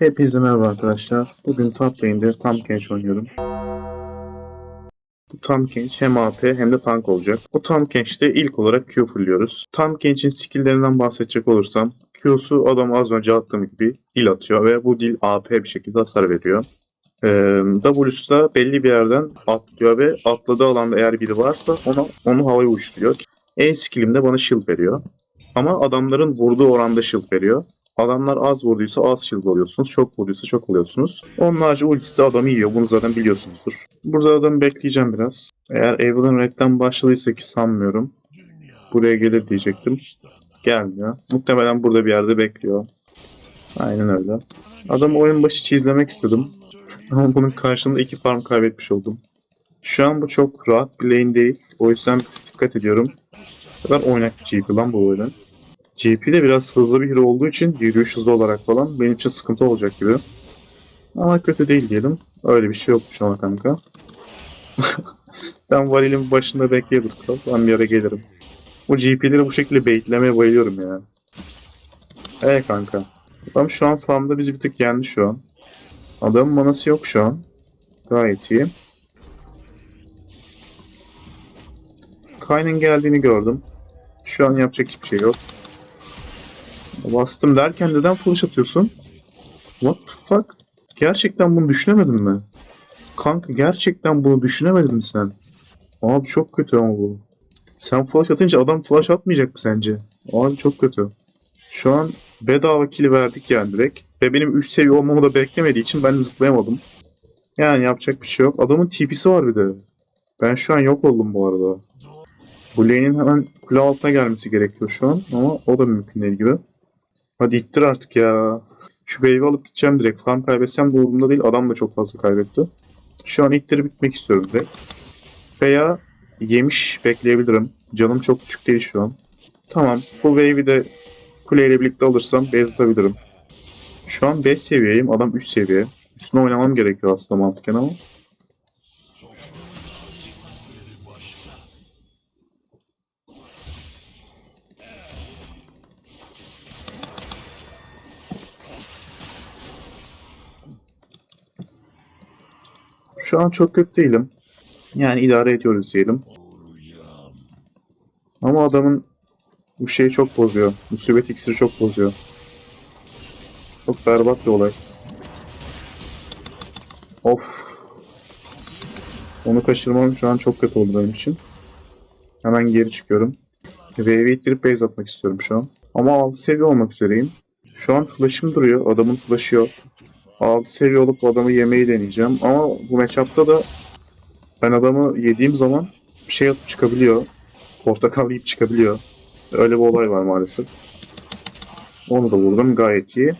Hepinize merhaba arkadaşlar. Bugün top lane'de Tam Kench oynuyorum. Bu Tam Kench hem AP hem de tank olacak. Bu Tam Kench'te ilk olarak Q fulluyoruz. Tam Kench'in skill'lerinden bahsedecek olursam Q'su adam az önce attığım gibi dil atıyor ve bu dil AP bir şekilde hasar veriyor. Ee, da belli bir yerden atlıyor ve atladığı alanda eğer biri varsa ona, onu havaya uçuruyor. E skill'im de bana shield veriyor. Ama adamların vurduğu oranda shield veriyor. Adamlar az vurduysa az shield alıyorsunuz. Çok vurduysa çok alıyorsunuz. Onlarca ultisi de adamı yiyor. Bunu zaten biliyorsunuzdur. Burada adamı bekleyeceğim biraz. Eğer Evelyn Red'den başladıysa ki sanmıyorum. Buraya gelir diyecektim. Gelmiyor. Muhtemelen burada bir yerde bekliyor. Aynen öyle. Adamı oyun başı çizlemek istedim. Ama bunun karşılığında iki farm kaybetmiş oldum. Şu an bu çok rahat bir lane değil. O yüzden dikkat ediyorum. Bu kadar oynak bir GP lan bu oyun. GP de biraz hızlı bir hero olduğu için yürüyüş hızı olarak falan benim için sıkıntı olacak gibi. Ama kötü değil diyelim. Öyle bir şey yokmuş ama kanka. ben varilin başında bekleyelim. Ben bir ara gelirim. Bu GP'leri bu şekilde baitlemeye bayılıyorum ya. Ee kanka. Adam şu an farmda bizi bir tık yendi şu an. Adamın manası yok şu an. Gayet iyi. Kayn'ın geldiğini gördüm. Şu an yapacak hiçbir şey yok. Bastım derken neden flash atıyorsun? What the fuck? Gerçekten bunu düşünemedin mi? Kanka gerçekten bunu düşünemedin mi sen? Abi çok kötü ama bu. Sen flash atınca adam flash atmayacak mı sence? Abi çok kötü. Şu an bedava kill verdik yani direkt. Ve benim 3 seviye olmamı da beklemediği için ben de zıplayamadım. Yani yapacak bir şey yok. Adamın TP'si var bir de. Ben şu an yok oldum bu arada. Bu lane'in hemen kule altına gelmesi gerekiyor şu an ama o da mümkün değil gibi. Hadi ittir artık ya. Şu wave'i alıp gideceğim direkt. Farm kaybetsem de umurumda değil. Adam da çok fazla kaybetti. Şu an ittirip bitmek istiyorum direkt. Veya yemiş bekleyebilirim. Canım çok küçük değil şu an. Tamam. Bu wave'i de kuleyle birlikte alırsam base atabilirim. Şu an 5 seviyeyim. Adam 3 seviye. Üstüne oynamam gerekiyor aslında mantıken ama. Şu an çok kötü değilim. Yani idare ediyoruz diyelim. Ama adamın bu şeyi çok bozuyor. Musibet iksiri çok bozuyor. Çok berbat bir olay. Of. Onu kaçırmam şu an çok kötü oldu benim için. Hemen geri çıkıyorum. Wave'i ittirip base atmak istiyorum şu an. Ama 6 seviye olmak üzereyim. Şu an flash'ım duruyor. Adamın flash'ı yok. 6 seviye olup adamı yemeyi deneyeceğim. Ama bu matchup'ta da ben adamı yediğim zaman bir şey atıp çıkabiliyor. Portakal yiyip çıkabiliyor. Öyle bir olay var maalesef. Onu da vurdum gayet iyi.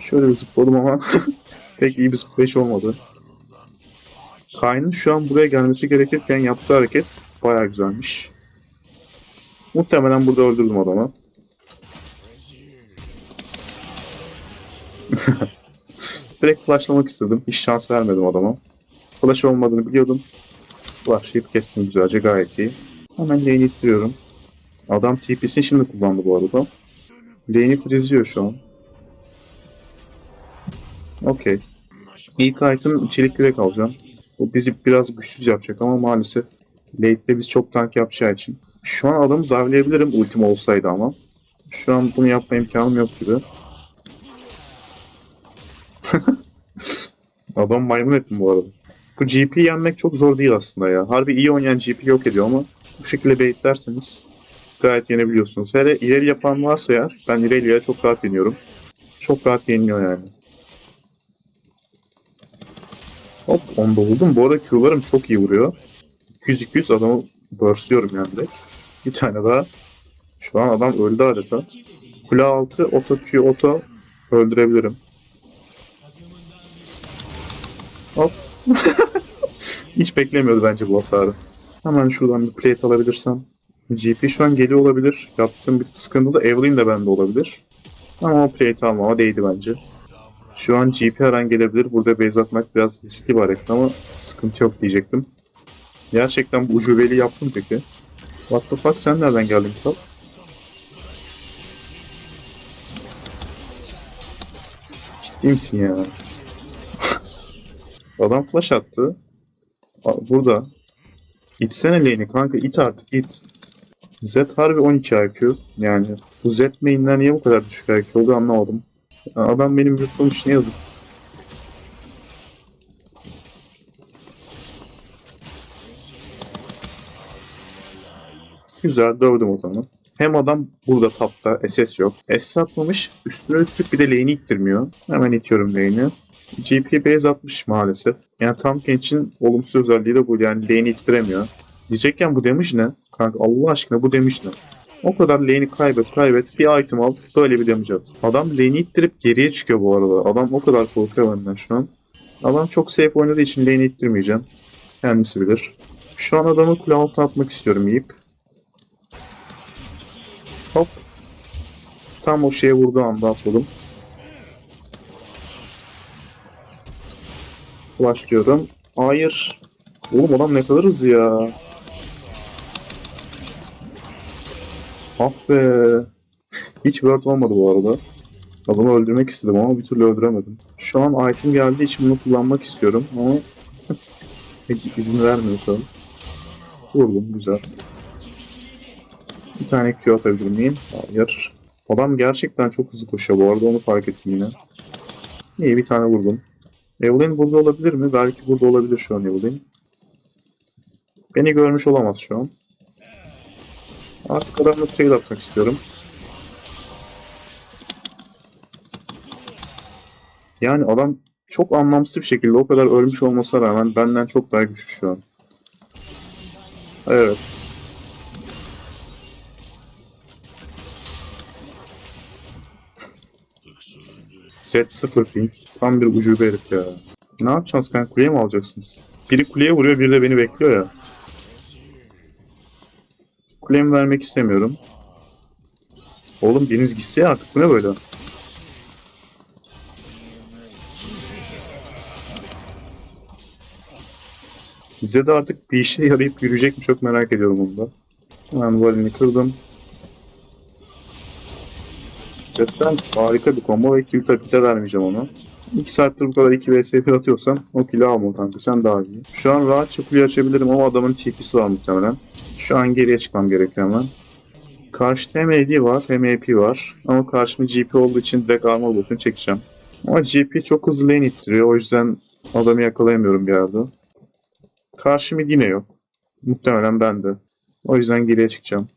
Şöyle bir zıpladım ama pek iyi bir zıplayış olmadı. Kayn'ın şu an buraya gelmesi gerekirken yaptığı hareket bayağı güzelmiş. Muhtemelen burada öldürdüm adamı. Direkt flashlamak istedim. Hiç şans vermedim adama. Flash olmadığını biliyordum. Flashlayıp kestim güzelce gayet iyi. Hemen lane'i ittiriyorum. Adam TP'sini şimdi kullandı bu arada. Lane'i freezeliyor şu an. Okey. İlk item çelik yürek alacağım. Bu bizi biraz güçsüz yapacak ama maalesef late'de biz çok tank yapacağı için. Şu an adamı darlayabilirim ultim olsaydı ama. Şu an bunu yapma imkanım yok gibi. Adam maymun ettim bu arada. Bu GP yenmek çok zor değil aslında ya. Harbi iyi oynayan GP yok ediyor ama bu şekilde baitlerseniz gayet yenebiliyorsunuz. Hele ileri yapan varsa ya ben ileriye çok rahat yeniyorum. Çok rahat yeniliyor yani. Hop onu da buldum. Bu arada Q'larım çok iyi vuruyor. 200-200 adamı burstluyorum yani direkt. Bir tane daha. Şu an adam öldü adeta. Kule altı oto Q oto öldürebilirim. Hop. Hiç beklemiyordu bence bu hasarı. Hemen şuradan bir plate alabilirsem. GP şu an geliyor olabilir. Yaptığım bir sıkıntılı Evelyn de bende olabilir. Ama o plate almama değdi bence. Şu an GP her gelebilir. Burada base atmak biraz riskli bir hareket ama sıkıntı yok diyecektim. Gerçekten bu ucubeli yaptım peki. What the fuck sen nereden geldin kral? Ciddi misin ya? Adam flash attı. Burada. İtsene lane'i kanka it artık it. Z harbi 12 IQ. Yani bu Z main'ler niye bu kadar düşük IQ oldu anlamadım. Adam benim yutmuş ne yazık. Güzel dövdüm adamı. Hem adam burada tapta SS yok. SS atmamış üstüne üstlük bir de lane'i ittirmiyor. Hemen itiyorum lane'i. GP base atmış maalesef. Yani tam gençin olumsuz özelliği de bu. Yani lane'i ittiremiyor. Diyecekken bu demiş ne? Kanka Allah aşkına bu demiş ne? O kadar lane'i kaybet kaybet bir item al böyle bir damage at. Adam lane'i ittirip geriye çıkıyor bu arada. Adam o kadar korkuyor benden şu an. Adam çok safe oynadığı için lane'i ittirmeyeceğim. Kendisi bilir. Şu an adamı kule altına atmak istiyorum yiyip. Hop. Tam o şeye vurduğu anda atladım. Başlıyorum. Hayır. Oğlum adam ne kadar hızlı ya. Ah be. Hiç word olmadı bu arada. Adamı öldürmek istedim ama bir türlü öldüremedim. Şu an item geldiği için bunu kullanmak istiyorum ama izin vermiyor tabii. Vurdum güzel. Bir tane Q atabilir miyim? Hayır. Adam gerçekten çok hızlı koşuyor bu arada onu fark ettim yine. İyi bir tane vurdum. Evelyn burada olabilir mi? Belki burada olabilir şu an Evelyn. Beni görmüş olamaz şu an. Artık adamla trade atmak istiyorum. Yani adam çok anlamsız bir şekilde o kadar ölmüş olmasına rağmen benden çok daha güçlü şu an. Evet. Set 0 ping. Tam bir ucube herif ya. Ne yapacaksınız kanka? Kuleye mi alacaksınız? Biri kuleye vuruyor, biri de beni bekliyor ya. Kulemi vermek istemiyorum. Oğlum biriniz gitse ya artık bu ne böyle? Bize de artık bir işe yarayıp yürüyecek mi çok merak ediyorum onu da. Hemen valini kırdım. Cidden harika bir combo ve kill de vermeyeceğim onu. 2 saattir bu kadar 2 vs 1 atıyorsan o kill'i alma kanka sen daha iyi. Şu an rahatça kuleyi açabilirim ama adamın TP'si var muhtemelen. Şu an geriye çıkmam gerekiyor hemen. Karşıda hem AD var hem AP var. Ama karşımda GP olduğu için direkt armor boot'unu çekeceğim. Ama GP çok hızlı lane ittiriyor o yüzden adamı yakalayamıyorum bir yerde. Karşı mid yine yok. Muhtemelen bende. O yüzden geriye çıkacağım.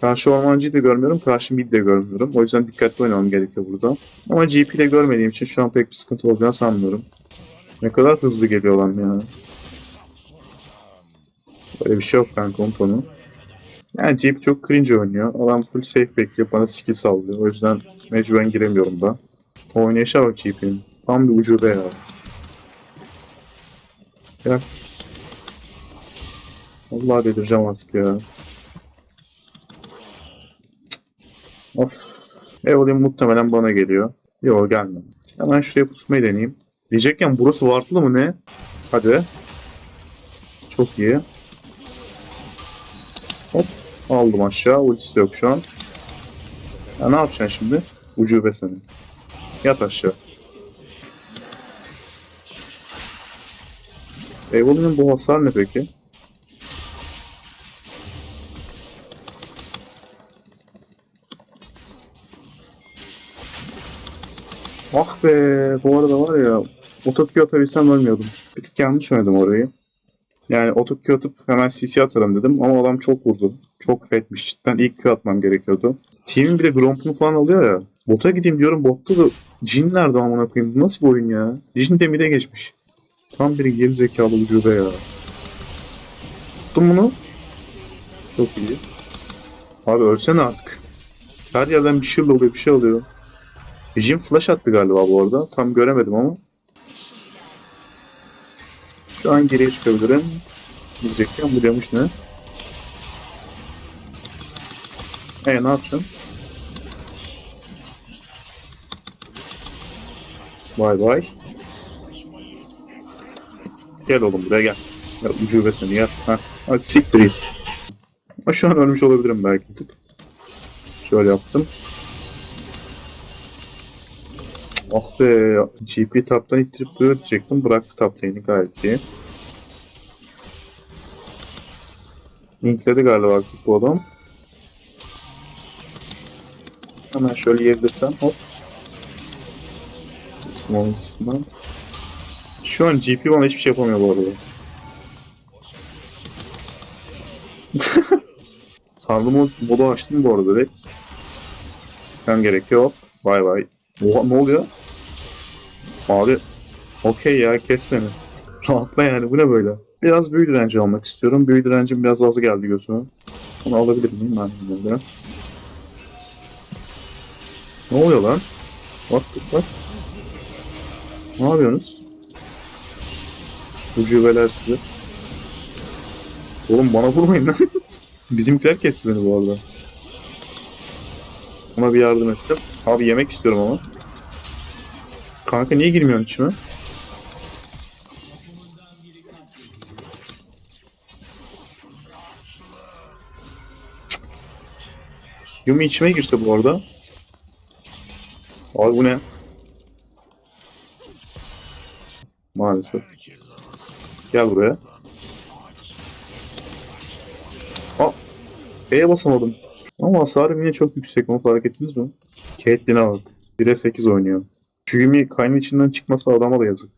Karşı ormancıyı da görmüyorum, karşı mid de görmüyorum. O yüzden dikkatli oynamam gerekiyor burada. Ama GP de görmediğim için şu an pek bir sıkıntı olacağını sanmıyorum. Ne kadar hızlı geliyor lan ya. Böyle bir şey yok kanka unut onu. Yani GP çok cringe oynuyor. Adam full safe bekliyor, bana skill sallıyor. O yüzden mecburen giremiyorum da. Oynayışa bak GP'nin. Tam bir ucube ya. Gel. Vallahi delireceğim artık ya. Of. Evelyn muhtemelen bana geliyor. Yok gelmedi. Hemen şuraya pusmayı deneyeyim. Diyecekken burası wardlı mı ne? Hadi. Çok iyi. Hop. Aldım aşağı. Ultisi de yok şu an. Ya ne yapacaksın şimdi? Ucube seni. Yat aşağı. Evelyn'in bu hasar ne peki? Ah be bu arada var ya otokü atabilsem ölmüyordum. Bir tık yanlış oynadım orayı. Yani otokü atıp hemen CC atarım dedim ama adam çok vurdu. Çok fetmiş. Cidden ilk Q atmam gerekiyordu. Team'in bir de Gromp'unu falan alıyor ya. Bota gideyim diyorum botta da Jin nerede amına koyayım? Bu nasıl bir oyun ya? Jin de mid'e geçmiş. Tam bir geri zekalı ucube ya. Tuttum bunu. Çok iyi. Abi ölsene artık. Her yerden bir şey oluyor bir şey oluyor. Jim flash attı galiba bu arada. Tam göremedim ama. Şu an geriye çıkabilirim. Diyecekken bu demiş ne? E ne yapacağım? Bay bay. Gel oğlum buraya gel. Ya ucube seni gel. Heh. Hadi siktir git. Şu an ölmüş olabilirim belki. Şöyle yaptım. Ah be GP taptan ittirip duruyor diyecektim. Bıraktı lane'i gayet iyi. Linkledi galiba artık bu adam. Hemen şöyle yiyebilirsem hop. Onun üstünden. Şu an GP bana hiçbir şey yapamıyor bu arada. Tanrı mod, modu açtım bu arada direkt. Çıkmam gerekiyor. Hop. Bay bay. Ne oluyor? Abi. Okey ya kes beni. Rahatla yani bu ne böyle? Biraz büyü direnci almak istiyorum. Büyü direncim biraz az geldi gözüme. Onu alabilir miyim ben bilmiyorum. Ne oluyor lan? The fuck? Ne yapıyorsunuz? Ucubeler sizi. Oğlum bana vurmayın lan. Bizimkiler kesti beni bu arada. Ona bir yardım ettim. Abi yemek istiyorum ama. Kanka niye girmiyorsun içime? Yumi içime girse bu arada. Abi bu ne? Maalesef. Gel buraya. Aa! B'ye basamadım. Ama hasarım yine çok yüksek. Onu fark ettiniz mi? Caitlyn'e bak. 1'e 8 oynuyor. Şu Yumi kaynın içinden çıkmasa adama da yazık.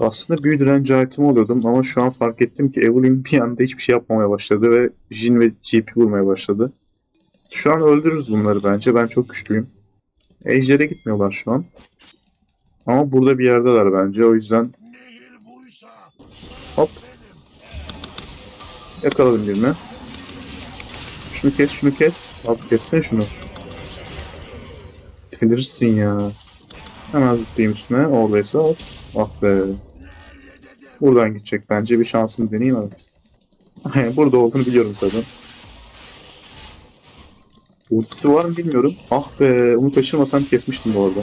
Aslında büyü direnci item oluyordum ama şu an fark ettim ki Evelyn bir anda hiçbir şey yapmamaya başladı ve Jin ve GP vurmaya başladı. Şu an öldürürüz bunları bence. Ben çok güçlüyüm. Ejder'e gitmiyorlar şu an. Ama burada bir yerdeler bence. O yüzden hop yakaladım birini. Şunu kes, şunu kes. Abi kessene şunu. Delirirsin ya. Hemen zıplayayım üstüne. Oradaysa hop. Ah be. Buradan gidecek bence. Bir şansımı deneyeyim evet. Burada olduğunu biliyorum zaten. Ultisi var mı bilmiyorum. Ah be. Onu kaçırmasam kesmiştim bu arada.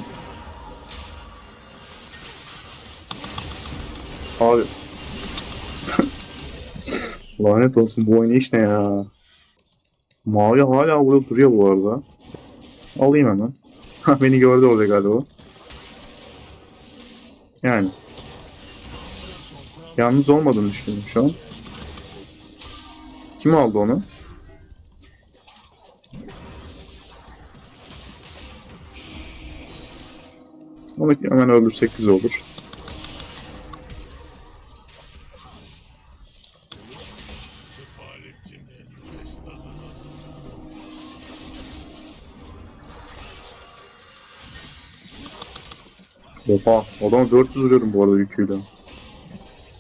Abi. Lanet olsun bu oynayış ne ya. Mavi hala burada duruyor bu arada. Alayım hemen. Beni gördü orada galiba. Yani. Yalnız olmadığını düşünüyorum şu an. Kim aldı onu? Onu hemen öldürsek güzel olur. Oha, adama 400 vuruyorum bu arada yüküyle.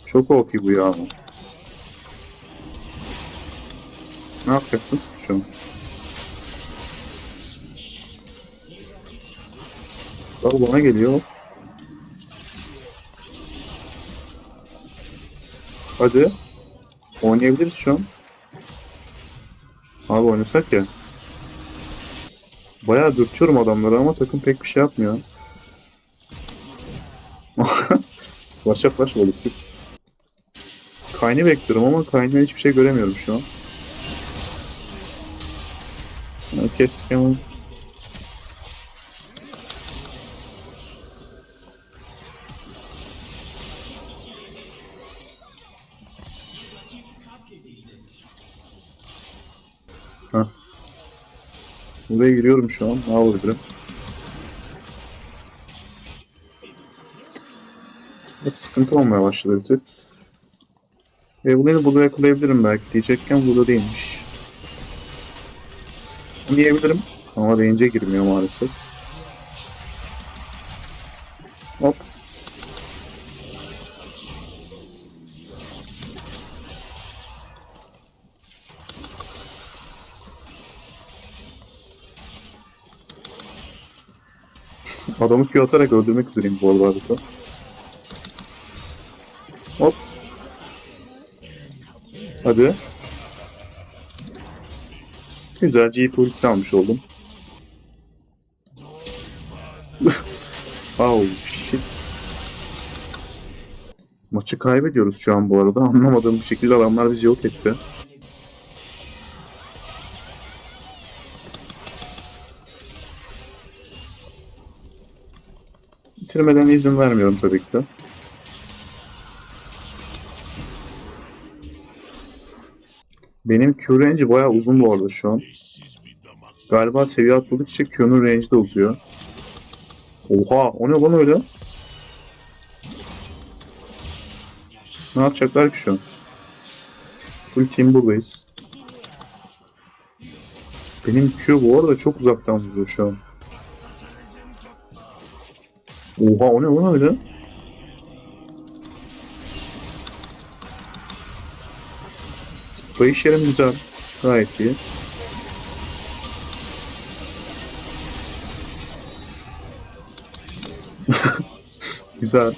Çok OP bu ya. Ne yapacaksınız ki şu an? Bak bana geliyor. Hadi. Oynayabiliriz şu an. Abi oynasak ya. Bayağı dürtüyorum adamları ama takım pek bir şey yapmıyor. Başa flash balıkçı. Kayn'ı bekliyorum ama Kayn'dan hiçbir şey göremiyorum şu an. Kes. Ha. Buraya giriyorum şu an. Ne yapabilirim? Ve sıkıntı olmaya başladı bir tık. Evelyn'i burada yakalayabilirim belki diyecekken burada değilmiş. Diyebilirim ama deyince girmiyor maalesef. Hop. Adamı Q atarak öldürmek üzereyim bu arada Hadi. Güzel G ultisi almış oldum. oh shit. Maçı kaybediyoruz şu an bu arada. Anlamadığım bir şekilde adamlar bizi yok etti. Bitirmeden izin vermiyorum tabii ki de. Benim Q range'i bayağı uzun bu arada şu an. Galiba seviye atladıkça Q'nun range'i de uzuyor. Oha o ne lan öyle? Ne yapacaklar ki şu an? Full team buradayız. Benim Q bu arada çok uzaktan vuruyor şu an. Oha o ne lan öyle? Spray yerim güzel. Gayet iyi. güzel.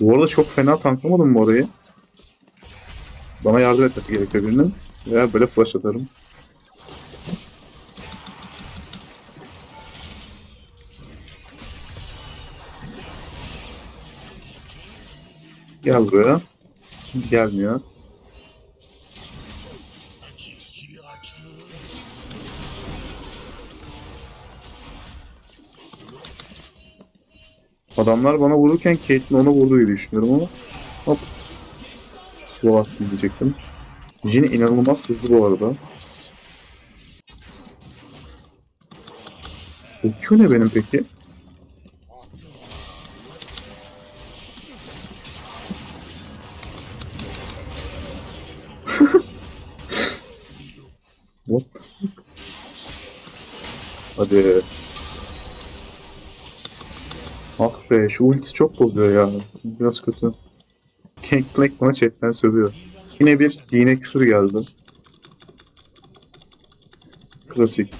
Bu arada çok fena tanklamadım mı orayı? Bana yardım etmesi gerekiyor birinin. Veya böyle flash atarım. Gel buraya. Gelmiyor. Adamlar bana vururken Caitlyn ona vurdu diye düşünüyorum ama hop slow attım diyecektim. Jin inanılmaz hızlı bu arada. Bu Q ne benim peki? What the fuck? Hadi. Be şu ultisi çok bozuyor ya. Biraz kötü. Gangplank bana chatten sövüyor. Yine bir dine küfür geldi. Klasik.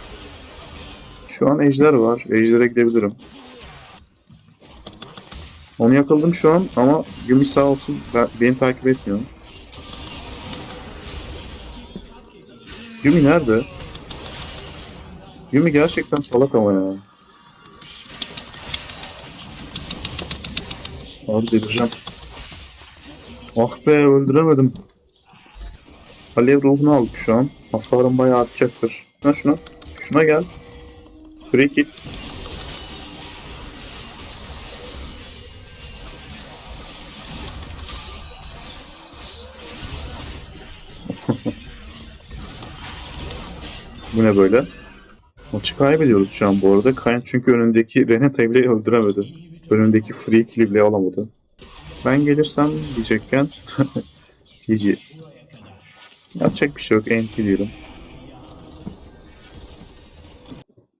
Şu an ejder var. Ejder'e gidebilirim. Onu yakaladım şu an ama Yumi sağ olsun ben, beni takip etmiyor. Yumi nerede? Yumi gerçekten salak ama ya. Abi delireceğim. Ah be öldüremedim. Alev ruhunu aldık şu an. Hasarım bayağı artacaktır. Şuna şuna. Şuna gel. Free kick. Bu ne böyle? Maçı kaybediyoruz şu an bu arada. Kayn çünkü önündeki Renata'yı bile öldüremedi. Önündeki free kill'i bile alamadı. Ben gelirsem diyecekken GG. Yapacak bir şey yok. NT diyorum.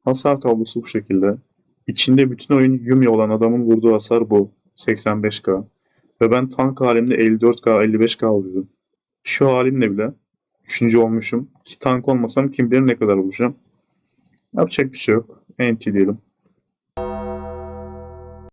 Hasar tablosu bu şekilde. İçinde bütün oyun Yumi olan adamın vurduğu hasar bu. 85k. Ve ben tank halimde 54k, 55k vuruyordum. Şu halimle bile 3. olmuşum. Ki tank olmasam kim bilir ne kadar vuracağım. Yapacak bir şey yok. NT diyelim.